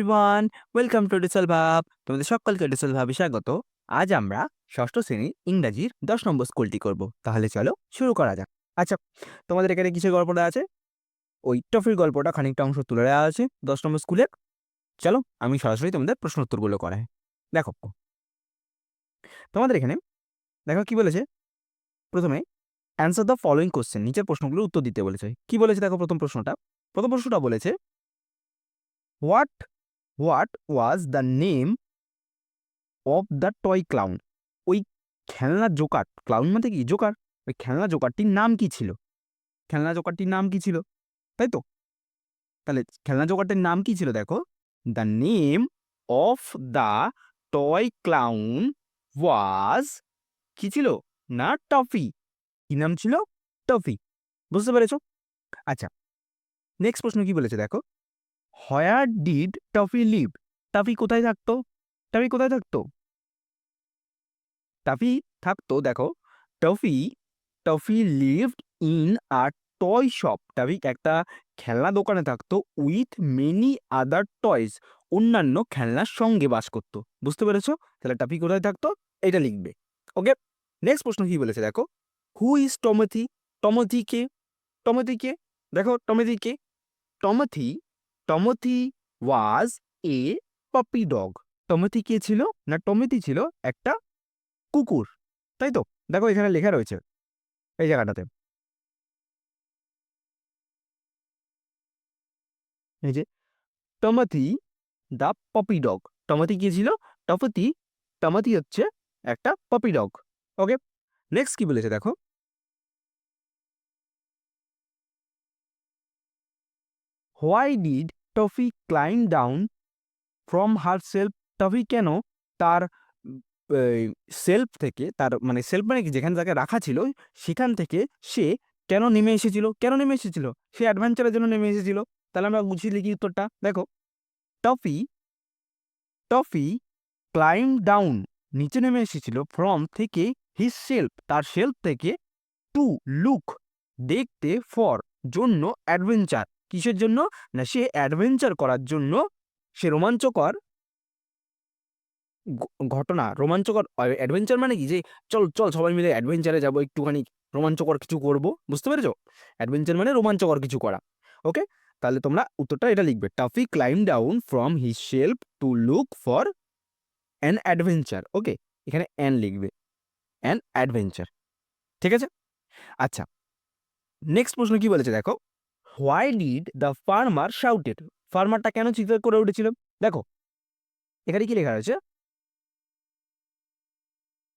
Everyone welcome to diesel ভাব তোমাদের সকলকে ডিসেল ভাবে স্বাগত। আজ আমরা ষষ্ঠ শ্রেণির ইংরাজির দশ নম্বর স্কুলটি করব। তাহলে চলো শুরু করা যাক। আচ্ছা তোমাদের এখানে কিসের গল্পটা আছে? ওই টফির গল্পটা খানিকটা অংশ তুলে দেওয়া আছে দশ নম্বর স্কুলের। চলো আমি সরাসরি তোমাদের প্রশ্ন উত্তরগুলো করাই। দেখো। তোমাদের এখানে, দেখো কি বলেছে? প্রথমে অ্যান্সার দ্য ফলোয়িং কোশ্চেন নিচের প্রশ্নগুলোর উত্তর দিতে বলেছে। কি বলেছে দেখো প্রথম প্রশ্নটা? প্রথম প্রশ্নটা বলেছে what what was the name of the toy clown ওই খেলনা জোকার ক্লাউন মানে কি? জোকার? ওই খেলনা জোকারটির নাম কি ছিল? খেলনা জোকারটির নাম কি ছিল? তাই তো? তাহলে খেলনা জোকারটির নাম কি ছিল দেখো? The name of the toy clown was কি ছিল? না টফি কি নাম ছিল? টফি বুঝতে পেরেছ? আচ্ছা নেক্সট প্রশ্ন কি বলেছে দেখো? Where did Toffee live Toffee কোথায় থাকতো? টাফি কোথায় থাকতো? টাফি থাকতো, দেখো। Toffee Toffee lived in a toy shop Toffee একটা খেলনা দোকানে থাকতো উইথ মেনি আদার টয়স অন্যান্য খেলনার সঙ্গে বাস করতো। বুঝতে পেরেছ? তাহলে টাফি কোথায় থাকতো? এটা লিখবে। ওকে নেক্সট প্রশ্ন কি বলেছে, দেখো। হু ইজ টমেথি টমথি কে? টমেথি কে? দেখো টমেথি কে? টমেথি টমথি ওয়াজ এ পপি ডগ টমেথি কে ছিল? না টমেথি ছিল একটা কুকুর। তাই তো? দেখো এখানে লেখা রয়েছে এই জায়গাটাতে। এই যে Timothy the poppy dog Timothy কি ছিল? টমেথি টমেথি হচ্ছে একটা পপি ডগ ওকে নেক্সট কি বলেছে দেখো? Why did Toffee climb down from her shelf Toffee কেন তার সেলফ থেকে, তার মানে সেলফ মানে যেখানে তাকে রাখা ছিল, সেখান থেকে সে কেন নেমে এসেছিল? কেন নেমে এসেছিল? সে অ্যাডভেঞ্চারের জন্য নেমে এসেছিল? তাহলে আমরা গুছিয়ে লিখি উত্তরটা। দেখো টফি টফি ক্লাইম ডাউন নিচে নেমে এসেছিল ফ্রম থেকে হিজ সেলফ তার সেলফ থেকে টু লুক দেখতে ফর জন্য অ্যাডভেঞ্চার কিসের জন্য? না, সে অ্যাডভেঞ্চার করার জন্য সে রোমাঞ্চকর ঘটনা, রোমাঞ্চকর অ্যাডভেঞ্চার মানে কি? যে চল চল সবাই মিলে অ্যাডভেঞ্চারে যাব, একটুখানি রোমাঞ্চকর কিছু করব। বুঝতে পেরেছ? অ্যাডভেঞ্চার মানে রোমাঞ্চকর কিছু করা। ওকে তাহলে তোমরা উত্তরটা এটা লিখবে। Toffee climb down from his shelf to look for an adventure okay এখানে অ্যান লিখবে। অ্যান অ্যাডভেঞ্চার ঠিক আছে? আচ্ছা। নেক্সট প্রশ্ন কি বলেছে? দেখো। Why did the farmer shouted? ফার্মারটা কেন চিৎকার করে উঠেছিল? দেখো। এখানে কি লেখা রয়েছে?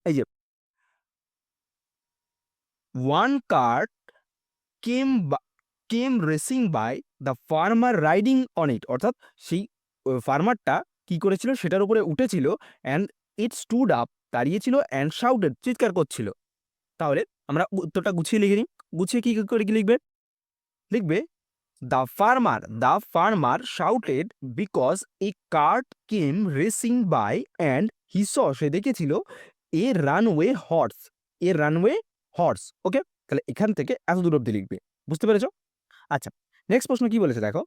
এই যে one cart came came racing by the farmer riding on it. অর্থাৎ সেই ফার্মারটা কি করেছিল? সেটার উপরে উঠেছিল অ্যান্ড ইট স্টুড আপ দাঁড়িয়েছিল অ্যান্ড শাউটেড চিৎকার করছিল। তাহলে আমরা উত্তরটা গুছিয়ে লিখে নিই। গুছিয়ে কী করে কি লিখবে? লিখবে the farmer the farmer shouted because a cart came racing by and he saw সে দেখেছিল a runaway horse a runaway horse okay তাহলে এখান থেকে এত দূর অব্দি লিখবে, বুঝতে পেরেছ? আচ্ছা নেক্সট প্রশ্ন কি বলেছে দেখো?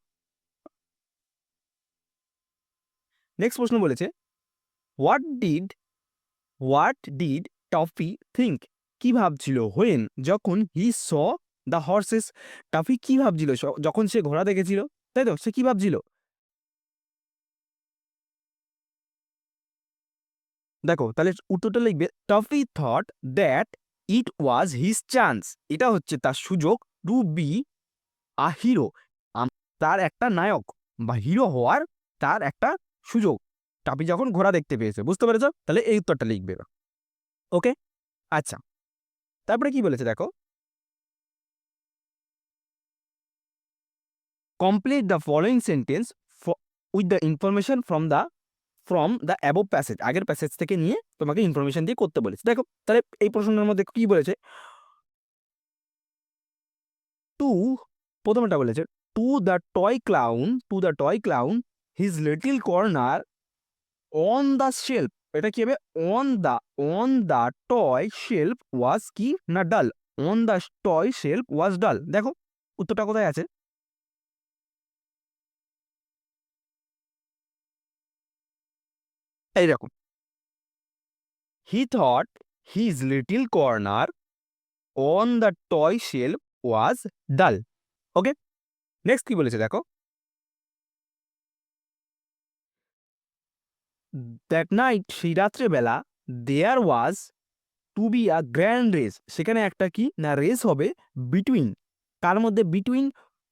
নেক্সট প্রশ্ন বলেছে what did what did Taffy think কি ভাবছিল হোয়েন যখন he saw the horses Taffy কি ভাবছিল? যখন সে ঘোড়া দেখেছিল, তাই তো? সে কি ভাবছিল? দেখো, তাহলে উত্তরটা লিখবে Toffee thought that it was his chance এটা হচ্ছে তার সুযোগ টু বি আ হিরো তার একটা নায়ক বা হিরো হওয়ার তার একটা সুযোগ। টাপি যখন ঘোড়া দেখতে পেয়েছে, বুঝতে পেরেছ? তাহলে এই উত্তরটা লিখবে। ওকে আচ্ছা। তারপরে কি বলেছে দেখো? Complete the following sentence with the information from the from the above passage আগের প্যাসেজ থেকে নিয়ে তোমাকে ইনফরমেশন দিয়ে করতে বলেছে। দেখো, তাহলে এই প্রশ্নের মধ্যে কি বলেছে? টু প্রথমটা বলেছে to the toy clown to the toy clown his little corner on the shelf এটা কি হবে? On the on the toy shelf was কি? না dull on the toy shelf was dull দেখো, উত্তরটা কোথায় আছে? এইরকম। He thought his little corner on the toy shelf was dull okay next কি বলেছে দেখো? দ্যাট নাইট সেই রাত্রেবেলা there was to be a grand race সেখানে একটা কি? না রেস হবে বিটুইন কার মধ্যে? বিটুইন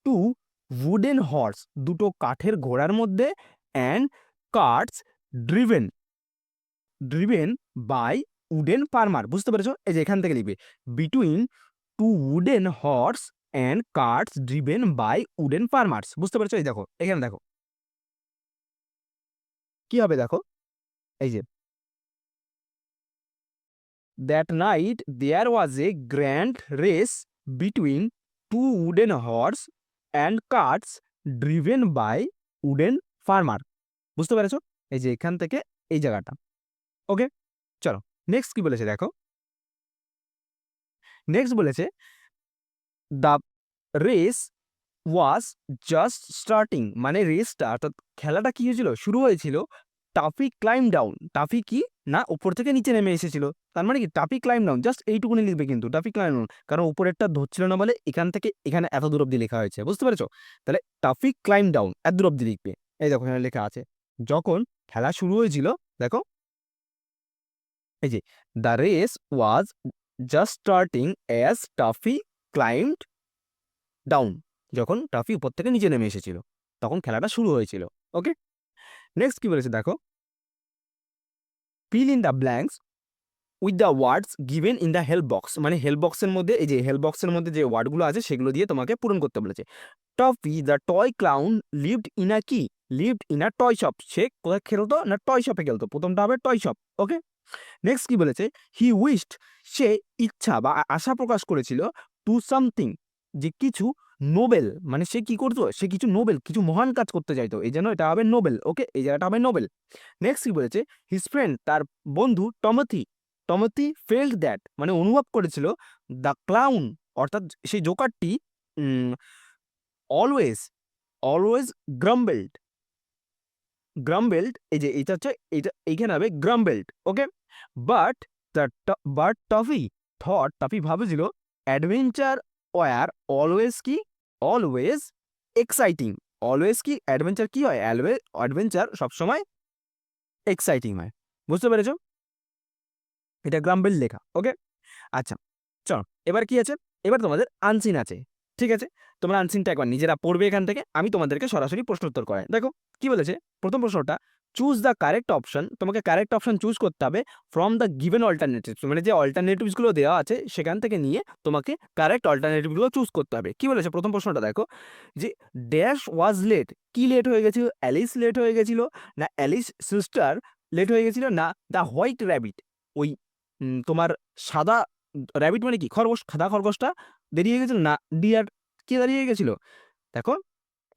টু উডেন হর্স দুটো কাঠের ঘোড়ার মধ্যে and carts driven driven by wooden farmer বুঝতে পেরেছ? এই যে এখান থেকে লিখবে between two wooden horse and carts driven by wooden farmers বুঝতে পেরেছ? এই দেখো, এখানে দেখো। কি হবে দেখো? এই যে that night there was a grand race between two wooden horse and carts driven by wooden farmer বুঝতে পেরেছ? এই যে এখান থেকে এই জায়গাটা। ওকে? চলো নেক্সট কি বলেছে দেখো? নেক্সট বলেছে the race was just starting মানে রেসটা অর্থাৎ খেলাটা কি হয়েছিল? শুরু হয়েছিল টাফি ক্লাইম ডাউন টাফি কি? না, উপর থেকে নিচে নেমে এসেছিল। তার মানে কি? টাফি ক্লাইম ডাউন জাস্ট এইটুকুনি লিখবে কিন্তু টাফি ক্লাইম ডাউন কারণ উপরেরটা ধরছিল না বলে এখান থেকে এখানে এত দূর অব্দি লেখা হয়েছে। বুঝতে পেরেছ? তাহলে টাফি ক্লাইম ডাউন এত দূর অব্দি লিখবে। এই দেখো, এখানে লেখা আছে, যখন খেলা শুরু হয়েছিল, দেখো। এই যে the race was just starting as Toffee climbed down যখন টাফি উপর থেকে নিচে নেমে এসেছিল, তখন খেলাটা শুরু হয়েছিল ওকে নেক্সট কি বলেছে দেখো? Fill in the blanks with the words given in the help box মানে হেল্প বক্সের মধ্যে, এই যে হেল্প বক্সের মধ্যে যে ওয়ার্ডগুলো আছে, সেগুলো দিয়ে তোমাকে পূরণ করতে বলেছে। Toffee the toy clown lived in a কি lived in a toy shop সে কোথায় খেলতো? না টয় শপে খেলতো? প্রথমটা হবে টয় শপ ওকে নেক্সট কি বলেছে? হি উইস্ট সে ইচ্ছা বা আশা প্রকাশ করেছিল টু সামথিং যে কিছু নোবেল মানে সে কি করতো? সে কিছু নোবেল, কিছু মহান কাজ করতে চাইতো। এই জন্য এটা হবে নোবেল ওকে এই জায়গাটা হবে নোবেল। নেক্সট কি বলেছে? হিজ ফ্রেন্ড তার বন্ধু টমথি টমথি ফেল্ড দ্যাট মানে অনুভব করেছিল দ্য ক্লাউন অর্থাৎ সেই জোকারটি অলওয়েজ অলওয়েজ গ্রামবেল্ড গ্রামবেল্ড এই যে এটা হচ্ছে এটা এইখানে হবে grumbled okay? But but Toffee, thought, Toffee ভাবেছিল adventure were always কি? Always exciting. অলওয়েজ কি? অ্যাডভেঞ্চার কি হয়? অ্যালওয়েজ অ্যাডভেঞ্চার সবসময় এক্সাইটিং হয়। বুঝতে পেরেছ? এটা গ্রামবেল লেখা, ওকে? আচ্ছা চলো, এবার কি আছে? এবার তোমাদের আনসিন আছে, ঠিক আছে? তোমরা আনসিনটা একবার নিজেরা পড়বে এখান থেকে, আমি তোমাদেরকে সরাসরি প্রশ্ন উত্তর করাই। দেখো, কি বলেছে? প্রথম প্রশ্নটা চুজ দ্য কারেক্ট অপশন তোমাকে কারেক্ট অপশন চুজ করতে হবে ফ্রম দ্য গিভেন অল্টারনেটিভস মানে যে অল্টারনেটিভসগুলো দেওয়া আছে, সেখান থেকে নিয়ে তোমাকে কারেক্ট অল্টারনেটিভগুলো চুজ করতে হবে। কি বলেছে? প্রথম প্রশ্নটা দেখো, যে ড্যাশ ওয়াজ লেট কি লেট হয়ে গেছিল? অ্যালিস লেট হয়ে গেছিল না অ্যালিস সিস্টার লেট হয়ে গেছিল না দ্য হোয়াইট র্যাবিট ওই তোমার সাদা র্যাবিট মানে কি? খরগোশ, সাদা খরগোশটা দেরি হয়ে গেছিল না ডিয়ার কে দাঁড়িয়ে গেছিল? দেখো,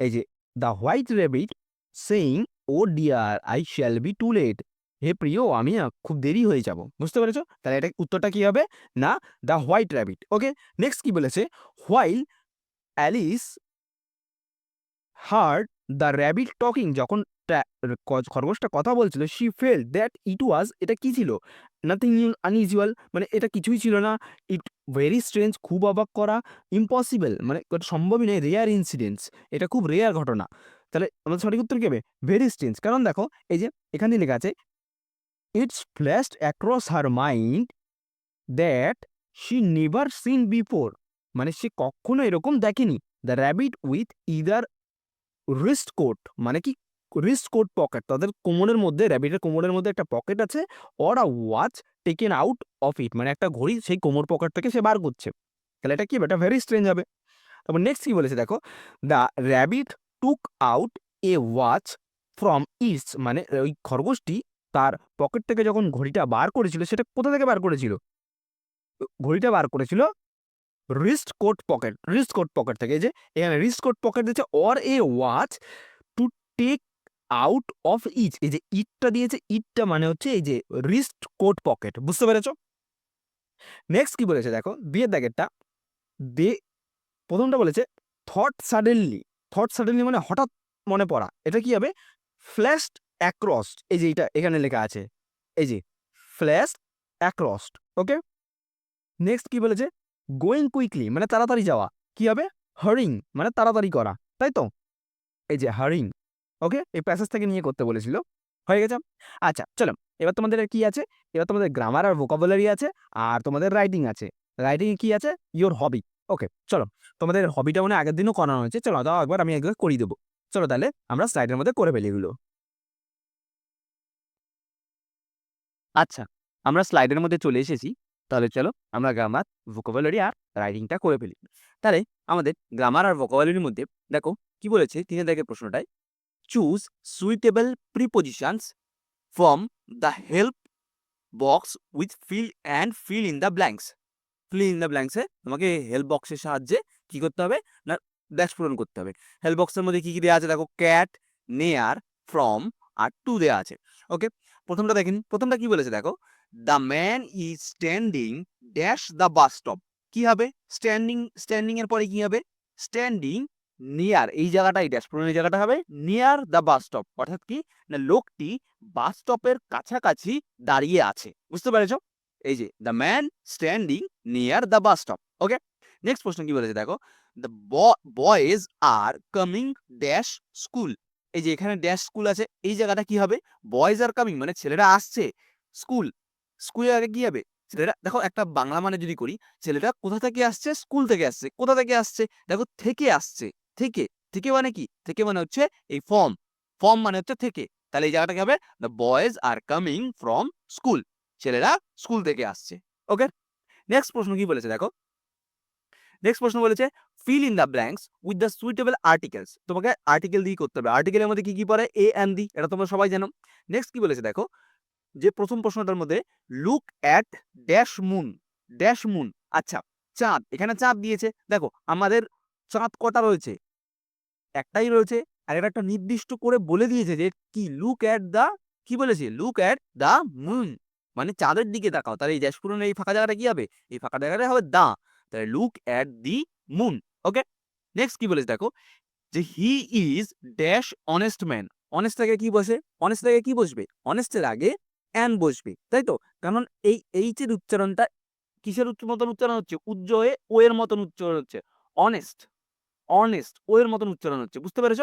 এই যে the white rabbit saying oh dear I shall be too late হে প্রিয়, আমি খুব দেরি হয়ে যাব। বুঝতে পেরেছ? তাহলে এটা উত্তরটা কি হবে? না the white rabbit okay next কি বলেছে? While Alice heard the rabbit talking যখন খরগোশটা কথা বলছিল she fell that it was এটা কী ছিল? নাথিং আনইউজুয়াল মানে এটা কিছুই ছিল না। ইট ভেরি স্ট্রেঞ্জ খুব অবাক করা ইম্পসিবল মানে সম্ভবই নয় রেয়ার ইনসিডেন্টস এটা খুব রেয়ার ঘটনা। তাহলে আমাদের সঠিক উত্তর কেবে ভেরি স্ট্রেঞ্জ কারণ দেখো, এই যে এখানে লেখা আছে it's flashed across her mind that she never seen before মানে সে কখনো এরকম দেখেনি। The rabbit with either wrist coat মানে কি রিস্ট কোট পকেট তাদের কোমরের মধ্যে র্যাবিটের কোমরের মধ্যে একটা পকেট আছে or a watch taken out of it মানে একটা ঘড়ি সেই কোমর পকেট থেকে সে বার করছে। তাহলে এটা কি? এটা ভেরি স্ট্রেঞ্জ হবে। তারপর নেক্সট কি বলেছে দেখো? The rabbit took out a watch from east মানে ওই খরগোশটি তার পকেট থেকে যখন ঘড়িটা বার করেছিল, সেটা কোথা থেকে বার করেছিল? ঘড়িটা বার করেছিল wrist coat pocket wrist coat pocket থেকে। যে, এখানে রিস্ট কোট পকেট দিয়েছে or a watch to take out of each এই যে ইটটা দিয়েছে ইটটা মানে হচ্ছে এই যে রিস্ট কোট পকেট বুঝতে পেরেছ? নেক্সট কি বলেছে দেখো? বিয়ের দাগেরটা। দে, প্রথমটা বলেছে থট সাডেনলি থট সাডেনলি মানে হঠাৎ মনে পড়া। এটা কি হবে? ফ্ল্যাশড অ্যাক্রস এই যে এটা এখানে লেখা আছে। এই যে ফ্ল্যাশ অ্যাক্রস ওকে নেক্সট কি বলেছে? গোয়িং কুইকলি মানে তাড়াতাড়ি যাওয়া। কি হবে? হারিং মানে তাড়াতাড়ি করা। তাই তো? এই যে হারিং ওকে এই প্যাসেজ থেকে নিয়ে করতে বলেছিল। হয়ে গেছে? আচ্ছা চলো। এবার তোমাদের কি আছে? এবার তোমাদের গ্রামার আর ভোকাবুলারি আছে, আর তোমাদের রাইটিং আছে। রাইটিং কি আছে? ইওর হবি ওকে চলো। তোমাদের হবিটা মানে আগের দিনও করানো হয়েছে। চলো, দাও একবার আমি একবার করিয়ে দেবো। চলো তাহলে আমরা স্লাইডের মধ্যে করে ফেলি এগুলো। আচ্ছা আমরা স্লাইডের মধ্যে চলে এসেছি। তাহলে চলো আমরা গ্রামার ভোকাবুলারি আর রাইটিংটা করে ফেলি। তাহলে আমাদের গ্রামার আর ভোকাবুলারির মধ্যে দেখো কি বলেছে তিনে দেখে প্রশ্নটায়? Choose suitable prepositions from the help box with fill and fill in the blanks fill in the ব্ল্যাঙ্কসে তোমাকে হেল্প বক্সের সাহায্যে কি করতে হবে? না ড্যাশ পূরণ করতে হবে। হেল্প বক্সের মধ্যে কী কী দেওয়া আছে? দেখো ক্যাট নেয়ার ফ্রম আর টু দেওয়া আছে। ওকে প্রথমটা দেখেন, প্রথমটা কি বলেছে দেখো? The man is standing dash the bus stop কি হবে? স্ট্যান্ডিং স্ট্যান্ডিং এর পরে কি হবে? স্ট্যান্ডিং নিয়ার এই জায়গাটাই ড্যাশ পূরণের জায়গাটা হবে নিয়ার দ্য বাস স্টপ অর্থাৎ কি? না, লোকটি বাস স্টপের কাছাকাছি দাঁড়িয়ে আছে। বুঝতে পেরেছ? এই যে the man standing near the bus stop okay next প্রশ্ন কি বলেছে? দেখো the boys are coming dash school এই যে, এখানে ড্যাশ স্কুল আছে। এই জায়গাটা কি হবে? বয়েজ আর কামিং মানে ছেলেরা আসছে স্কুল স্কুলের আগে কি হবে ছেলেরা, দেখো একটা বাংলা মানে যদি করি ছেলেটা কোথা থেকে আসছে? স্কুল থেকে আসছে। কোথা থেকে আসছে? দেখো থেকে আসছে। থেকে থেকে মানে কি? থেকে মানে হচ্ছে এই ফর্ম ফর্ম মানে হচ্ছে থেকে। তাহলে এই জায়গাটা কি হবে the boys are coming from school ছেলেরা স্কুল থেকে আসছে। ওকে নেক্সট প্রশ্ন কি বলেছে দেখো? নেক্সট প্রশ্ন বলেছে fill in the blanks with the suitable articles তোমাকে আর্টিকেল দিয়ে করতে হবে। আর্টিকেলের মধ্যে কি কি পড়ে? এ অ্যান্ড দি এটা তোমরা সবাই জানো। নেক্সট কি বলেছে দেখো? যে প্রথম প্রশ্নটার মধ্যে look at dash moon dash moon আচ্ছা চাঁদ, এখানে চাঁদ দিয়েছে, দেখো, আমাদের চাঁদ কটা রয়েছে? একটাই রয়েছে, আর এটা একটা নির্দিষ্ট করে বলে দিয়েছে যে কি লুক অ্যাট দ্য কি বলেছে? লুক অ্যাট দ্য মুন মানে চাঁদের দিকে তাকাও, তাহলে এই ড্যাশপুরনের এই ফাঁকা জায়গাটা কি হবে? এই ফাঁকা জায়গাটা হবে দা তাহলে look at the moon okay next কি বলেছে দেখো? যে he is dash honest man honest থেকে কি বসে অনেস্ট থেকে কি বসবে? অনেস্টের আগে অ্যান বসবে, তাই তো? কারণ এই এইচের উচ্চারণটা, কিসের উচ্চ, মতন উচ্চারণ হচ্ছে? উজ্জয়ে ও এর মতন উচ্চারণ হচ্ছে। অনেস্ট অনেস্ট ও এর মতন উচ্চারণ হচ্ছে। বুঝতে পেরেছ?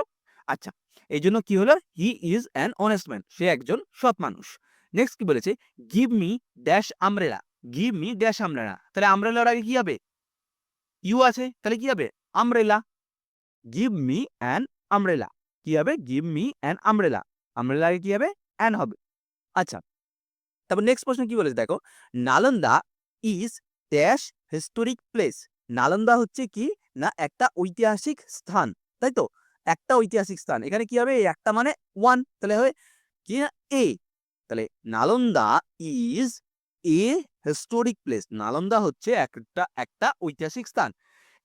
আচ্ছা এই জন্য কি হলো? He is an honest man সে একজন সৎ মানুষ। নেক্সট কি বলেছে? Give me dash umbrella give me dash umbrella তাহলে আমরেলার আগে কি হবে? ইউ আছে, তাহলে কি হবে? Umbrella give me an umbrella কি হবে? Give me an umbrella umbrella আগে কি হবে? অ্যান হবে। আচ্ছা তারপর নেক্সট প্রশ্ন কি বলেছে? দেখো, Nalanda is dash historic place Nalanda হচ্ছে কি? না, একটা ঐতিহাসিক স্থান, তাই তো? একটা ঐতিহাসিক স্থান। এখানে কি হবে? একটা মানে ওয়ান তাহলে হবে কি না? এ তাহলে Nalanda is a historic place Nalanda হচ্ছে একটা একটা ঐতিহাসিক স্থান।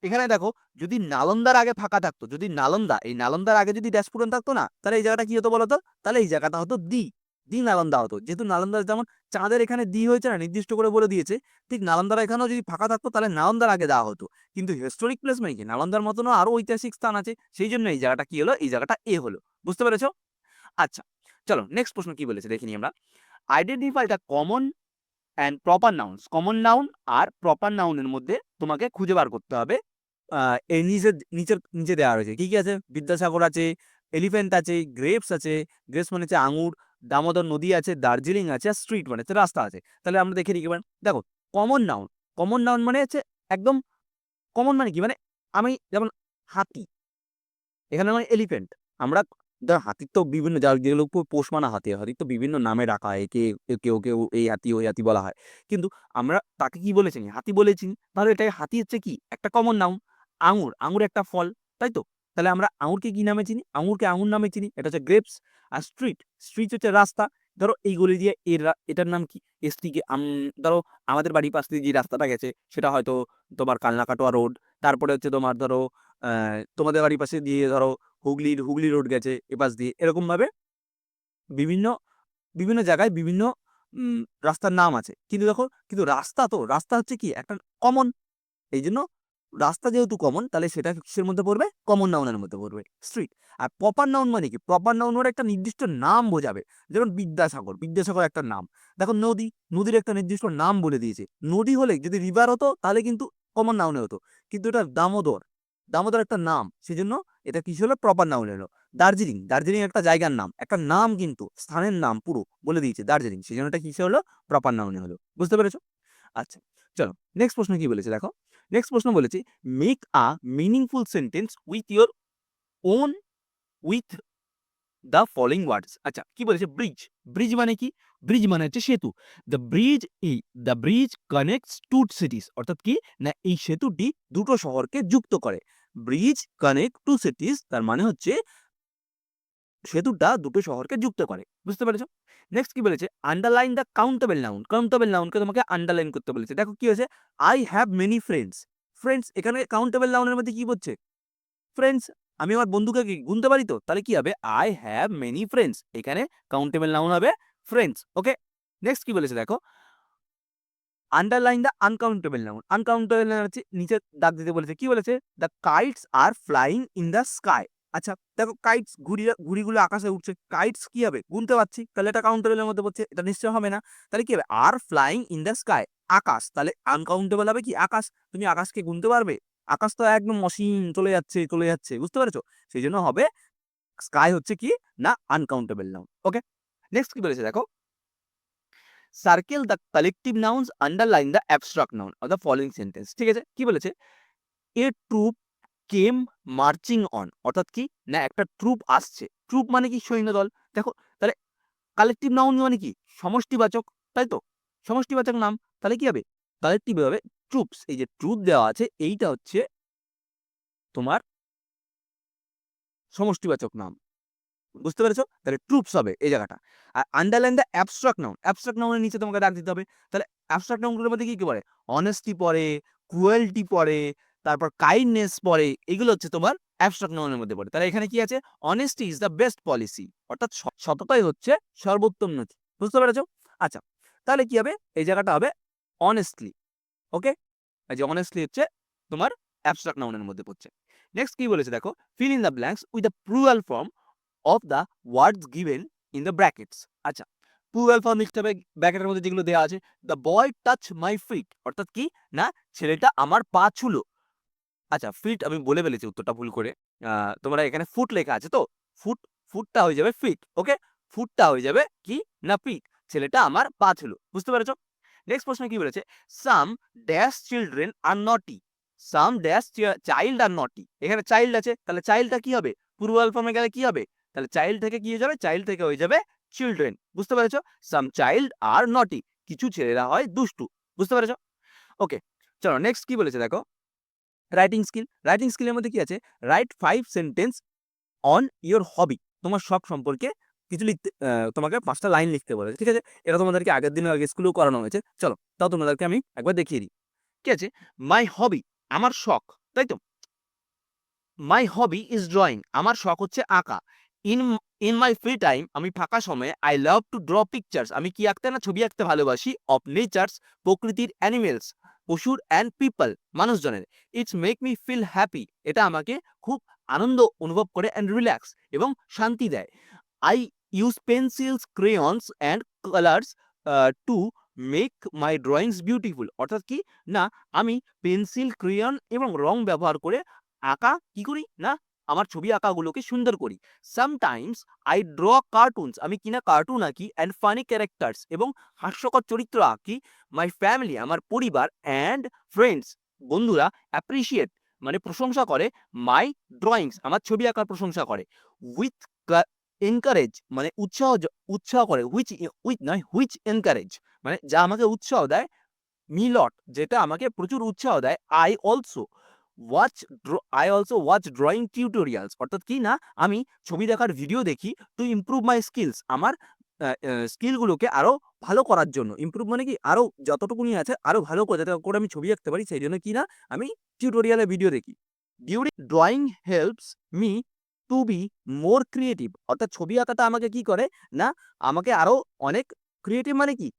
এখানে দেখো, যদি নালন্দার আগে ফাঁকা থাকতো, যদি নালন্দা, এই নালন্দার আগে যদি ড্যাশ পূরণ থাকতো না, তাহলে এই জায়গাটা কি হতো বলতো? তাহলে এই জায়গাটা হতো দি দি নালন্দা হতো। যেহেতু নালন্দার যেমন চাঁদের এখানে দি হয়েছে না, নির্দিষ্ট করে বলে দিয়েছে, ঠিক নালন্দার এখানেও যদি ফাঁকা থাকতো, তাহলে নালন্দার আগে দেওয়া হতো। কিন্তু হিস্টোরিক প্লেস মানে কি? নালন্দার মতনও আরও ঐতিহাসিক স্থান আছে, সেই জন্য এই জায়গাটা কি হলো? এই জায়গাটা এ হলো। বুঝতে পেরেছ? আচ্ছা চলো নেক্সট প্রশ্ন কি বলেছে দেখিনি আমরা। Identify the common and proper nouns common noun R proper নাউনের মধ্যে তোমাকে খুঁজে বার করতে হবে। এই নিচের নিচের, নিচে দেওয়া রয়েছে। কি কি আছে? বিদ্যাসাগর আছে এলিফ্যান্ট আছে গ্রেপস আছে। গ্রেপস মানে হচ্ছে আঙুর। দামোদর নদী আছে, দার্জিলিং আছে, আর স্ট্রিট মানে রাস্তা আছে। তাহলে আমরা দেখে নিই এবার দেখো কমন নাউন কমন নাউন মানে হচ্ছে একদম কমন মানে কি মানে আমি যেমন হাতি, এখানে মানে এলিফ্যান্ট আমরা ধর হাতির তো বিভিন্ন যা- যেগুলো পোষ মানা হাতি হাতির তো বিভিন্ন নামে ডাকা হয় কে কেউ কেউ এই হাতি, ওই হাতি বলা হয়। কিন্তু আমরা তাকে কি বলেছি হাতি বলেছি তাহলে এটাকে হাতি হচ্ছে কি? একটা কমন নাউন আঙুর আঙুর একটা ফল, তাই তো? তাহলে আমরা আঙুরকে কি নামে চিনি? আঙুরকে আঙুর নামে চিনি, এটা হচ্ছে গ্রেপস আর স্ট্রিট স্ট্রিট হচ্ছে রাস্তা। ধরো এইগুলি দিয়ে এর এটার নাম কি? এসটিকে ধরো আমাদের বাড়ির পাশ দিয়ে যে রাস্তাটা গেছে, সেটা হয়তো তোমার কালনাকাটোয়া রোড তারপরে হচ্ছে তোমার ধরো তোমাদের বাড়ির পাশে দিয়ে ধরো হুগলির হুগলি রোড গেছে এপাশ দিয়ে। এরকমভাবে বিভিন্ন বিভিন্ন জায়গায় বিভিন্ন রাস্তার নাম আছে। কিন্তু দেখো, কিন্তু রাস্তা তো, রাস্তা হচ্ছে কি? একটা কমন এই জন্য রাস্তা যেহেতু কমন তাহলে সেটা কিসের মধ্যে পড়বে? কমন নাউনের মধ্যে পড়বে। স্ট্রিট আর প্রপার নাউন মানে কি? প্রপার নাউন ওর একটা নির্দিষ্ট নাম বোঝাবে। যেমন বিদ্যাসাগর। বিদ্যাসাগর একটা নাম। দেখো নদী। নদীর একটা নির্দিষ্ট নাম বলে দিয়েছে। নদী হলে যদি রিভার হতো, তাহলে কিন্তু কমন নাউনে হতো। কিন্তু এটা দামোদর। দামোদর একটা নাম। সেজন্য এটা কিছু হলো? প্রপার নাউন এলো দার্জিলিং। দার্জিলিং একটা জায়গার নাম। একটা নাম কিন্তু স্থানের নাম পুরো বলে দিয়েছে দার্জিলিং। সেই জন্য এটা কিসে হলো? প্রপার নাউনে হলো। বুঝতে পেরেছ? আচ্ছা। চলো নেক্সট প্রশ্ন কি বলেছে? দেখো। নেক্সট প্রশ্ন বলেছে make a meaningful sentence with your own with the following words আচ্ছা কি বলেছে? ব্রিজ ব্রিজ মানে কি? ব্রিজ মানে হচ্ছে সেতু। The bridge uh the bridge connects two cities অর্থাৎ কি? না, এই সেতুটি দুটো শহরকে যুক্ত করে। ব্রিজ কানেক্ট টু সিটিস তার মানে হচ্ছে সেতুটা দুটো শহরকে যুক্ত করে, বুঝতে পেরেছ? নেক্সট কি বলেছে? Underline the countable noun countable নাউনকে তোমাকে আন্ডারলাইন করতে বলেছে। দেখো কি হয়েছে? I have many friends friends এখানে কাউন্টেবল নাউনের মধ্যে কি বলছে ফ্রেন্ডস আমি আমার বন্ধুকে গুনতে পারি তো? তাহলে কি হবে? আই হ্যাভ মেনি ফ্রেন্ডস এখানে কাউন্টেবল নাউন হবে ফ্রেন্ডস ওকে নেক্সট কি বলেছে দেখো? Underline the uncountable noun uncountable noun হচ্ছে নিচে দাগ দিতে বলেছে। কি বলেছে? The kites are flying in the sky আচ্ছা দেখো কাইটস ঘুড়ি ঘুড়িগুলো আকাশে উঠছে কাইটস কি হবে? গুনতে পারছি। তাহলে এটা কাউন্টেবলের মধ্যে পড়ছে। এটা নিশ্চয় হবে না। তাহলে কি হবে? Are flying in the sky আকাশ। তাহলে আনকাউন্টেবল হবে কি? আকাশ। তুমি আকাশকে গুনতে পারবে? আকাশ তো একদম মসিন চলে যাচ্ছে চলে যাচ্ছে। বুঝতে পেরেছ? সেই জন্য হবে স্কাই হচ্ছে কি? না আনকাউন্টেবল নাউন ওকে নেক্সট কি বলেছে দেখো? Circle the collective nouns underline the abstract noun of the following sentence ঠিক আছে? কি বলেছে? A troop came marching on অর্থাৎ কি? না, একটা ট্রুপ আসছে। ট্রুপ মানে কি? সৈন্য দল দেখো, তাহলে কালেকটিভ নাউন মানে কি? সমষ্টিবাচক, তাই তো? সমষ্টিবাচক নাম, তাহলে কি হবে? কালেকটিভ হবে ট্রুপস এই যে ট্রুপ দেওয়া আছে, এইটা হচ্ছে তোমার সমষ্টিবাচক নাম। বুঝতে পেরেছ? তাহলে ট্রুপস হবে এই জায়গাটা। আর underline the abstract noun abstract নাউনের নিচে তোমাকে ডাক দিতে হবে। তাহলে অ্যাবস্ট্রাক্ট নাউনগুলোর মধ্যে কি কি পড়ে? অনেস্টি পড়ে ক্রুয়েলটি পড়ে তারপর কাইন্ডনেস পরে এগুলো হচ্ছে তোমার অ্যাবস্ট্রাক্ট নাউনের মধ্যে পড়ে। তাহলে এখানে কি আছে? Honesty is the best policy অর্থাৎ সততাই হচ্ছে সর্বোত্তম নথি। বুঝতে পেরেছ? আচ্ছা তাহলে কি হবে? এই জায়গাটা হবে অনেস্টলি ওকে যে অনেস্টলি হচ্ছে তোমার অ্যাবস্ট্রাক্ট নাউনের মধ্যে পড়ছে। নেক্সট কি বলেছে দেখো? Fill in the blanks with the plural form of the words given in the brackets আচ্ছা প্লুরাল ফর্ম লিখতে হবে ব্র্যাকেটের মধ্যে যেগুলো দেওয়া আছে the boy touch my feet অর্থাৎ কি? না, ছেলেটা আমার পা ছুলো। আচ্ছা ফিট আমি বলে ফেলেছি উত্তরটা ভুল করে। তোমরা এখানে ফুট লেখা আছে তো? ফুট, ফুটটা হয়ে যাবে ফিট, ওকে? ফুটটা হয়ে যাবে কি? না, ফিট। ছেলেটা আমার পা ছিল, বুঝতে পেরেছ? নেক্সট প্রশ্ন কি বলেছে? সাম ড্যাশ চিলড্রেন আর নটি। সাম ড্যাশ চাইল্ড আর নটি। এখানে চাইল্ড আছে, তাহলে চাইল্ডটা কি হবে? পূর্বাল ফর্মে গেলে কি হবে? তাহলে চাইল্ড থেকে কি হয়ে যাবে? চাইল্ড থেকে হয়ে যাবে চিলড্রেন, বুঝতে পেরেছ? সাম চাইল্ড আর নটি, কিছু ছেলেরা হয় দুষ্টু, বুঝতে পেরেছ? ওকে, চলো, নেক্সট কি বলেছে দেখো? রাইটিং স্কিল রাইটিং স্কিলের মধ্যে কি আছে? Write five sentence on your hobby তোমার শখ সম্পর্কে কিছু লিখতে তোমাকে পাঁচটা লাইন লিখতে বলেছে ঠিক আছে? এটা তোমাদেরকে আগের দিন আগে স্কুলেও করানো হয়েছে। চলো, তাও তোমাদেরকে আমি একবার দেখিয়ে দিই। ঠিক আছে? মাই হবি আমার শখ, তাই তো? মাই হবি ইজ ড্রয়িং আমার শখ হচ্ছে আঁকা। In in my free time আমি ফাঁকা সময়ে I love to draw pictures আমি কি আঁকতে না ছবি আঁকতে ভালোবাসি? অফ নেচার্স প্রকৃতির অ্যানিমেলস পশুর অ্যান্ড পিপল মানুষজনের। It's make me feel happy এটা আমাকে খুব আনন্দ অনুভব করে অ্যান্ড রিল্যাক্স এবং শান্তি দেয়। I use pencils crayons and colours to make my drawings beautiful অর্থাৎ কি? না, আমি পেন্সিল ক্রেয়ন এবং রং ব্যবহার করে আঁকা কি করি? না আমার ছবি আঁকাগুলোকে সুন্দর করি। সামটাইমস আই ড্র কার্টুনস আমি কিনা কার্টুন আঁকি অ্যান্ড ফানি ক্যারেক্টার্স এবং হাস্যকর চরিত্র আঁকি মাই ফ্যামিলি আমার পরিবার অ্যান্ড ফ্রেন্ডস বন্ধুরা অ্যাপ্রিসিয়েট মানে প্রশংসা করে মাই ড্রয়িংস আমার ছবি আঁকার প্রশংসা করে। উইথ এনকারেজ মানে উৎসাহ উৎসাহ করে। হুইচ উইথ নয় হুইচ এনকারেজ মানে যা আমাকে উৎসাহ দেয় মিলট যেটা আমাকে প্রচুর উৎসাহ দেয় I also watch I also watch drawing tutorials অর্থাৎ কি না? আমি ছবি দেখার ভিডিও দেখি টু ইমপ্রুভ মাই স্কিলস আমার স্কিলগুলোকে আরও ভালো করার জন্য। ইমপ্রুভ মানে কি? আরও যতটুকুনি আছে, আরও ভালো করে, যাতে করে আমি ছবি আঁকতে পারি, সেই জন্য কি না? আমি টিউটোরিয়ালে ভিডিও দেখি। During drawing helps me to be more creative অর্থাৎ ছবি আঁকাটা আমাকে কি করে? না, আমাকে আরও অনেক ক্রিয়েটিভ মানে কি?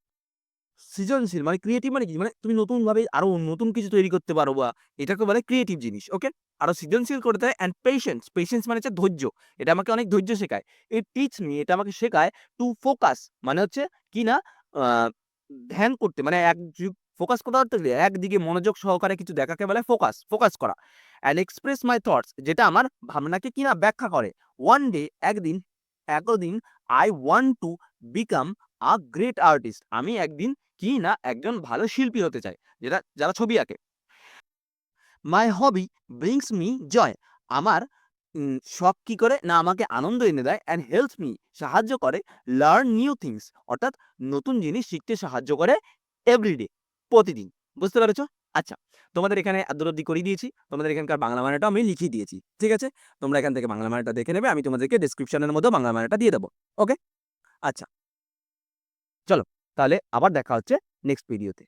সৃজনশীল মানে ক্রিয়েটিভ মানে কি? মানে তুমি নতুনভাবে আরও নতুন কিছু তৈরি করতে পারো বা এটাকে বলে ক্রিয়েটিভ জিনিস ওকে আরও সৃজনশীল করতে হয় অ্যান্ড পেশেন্স পেশেন্স মানে হচ্ছে ধৈর্য, এটা আমাকে অনেক ধৈর্য শেখায়। এই টিচ মি এটা আমাকে শেখায় টু ফোকাস মানে হচ্ছে কি না ধ্যান করতে মানে এক ফোকাস পারতে গেলে একদিকে মনোযোগ সহকারে কিছু দেখাকে বলে ফোকাস ফোকাস করা। অ্যান্ড এক্সপ্রেস মাই থটস যেটা আমার ভাবনাকে কিনা ব্যাখ্যা করে। ওয়ান ডে একদিন একদিন I want to become a great artist আমি একদিন কি না একজন ভালো শিল্পী হতে চায়, যেটা, যারা ছবি আঁকে। মাই হবি ব্রিংস মি জয় আমার শখ কি করে? না, আমাকে আনন্দ এনে দেয় অ্যান্ড হেল্প মি সাহায্য করে। লার্ন নিউ থিংস অর্থাৎ নতুন জিনিস শিখতে সাহায্য করে এভরিডে প্রতিদিন। বুঝতে পেরেছ? আচ্ছা তোমাদের এখানে আদ্রব্দি করিয়ে দিয়েছি। তোমাদের এখানকার বাংলা মানেটা আমি লিখিয়ে দিয়েছি, ঠিক আছে? তোমরা এখান থেকে বাংলা মানেটা দেখে নেবে, আমি তোমাদেরকে ডিসক্রিপশনের মধ্যে বাংলা মানেটা দিয়ে দেবো ওকে আচ্ছা চলো। তাহলে আবার দেখা হচ্ছে নেক্সট ভিডিওতে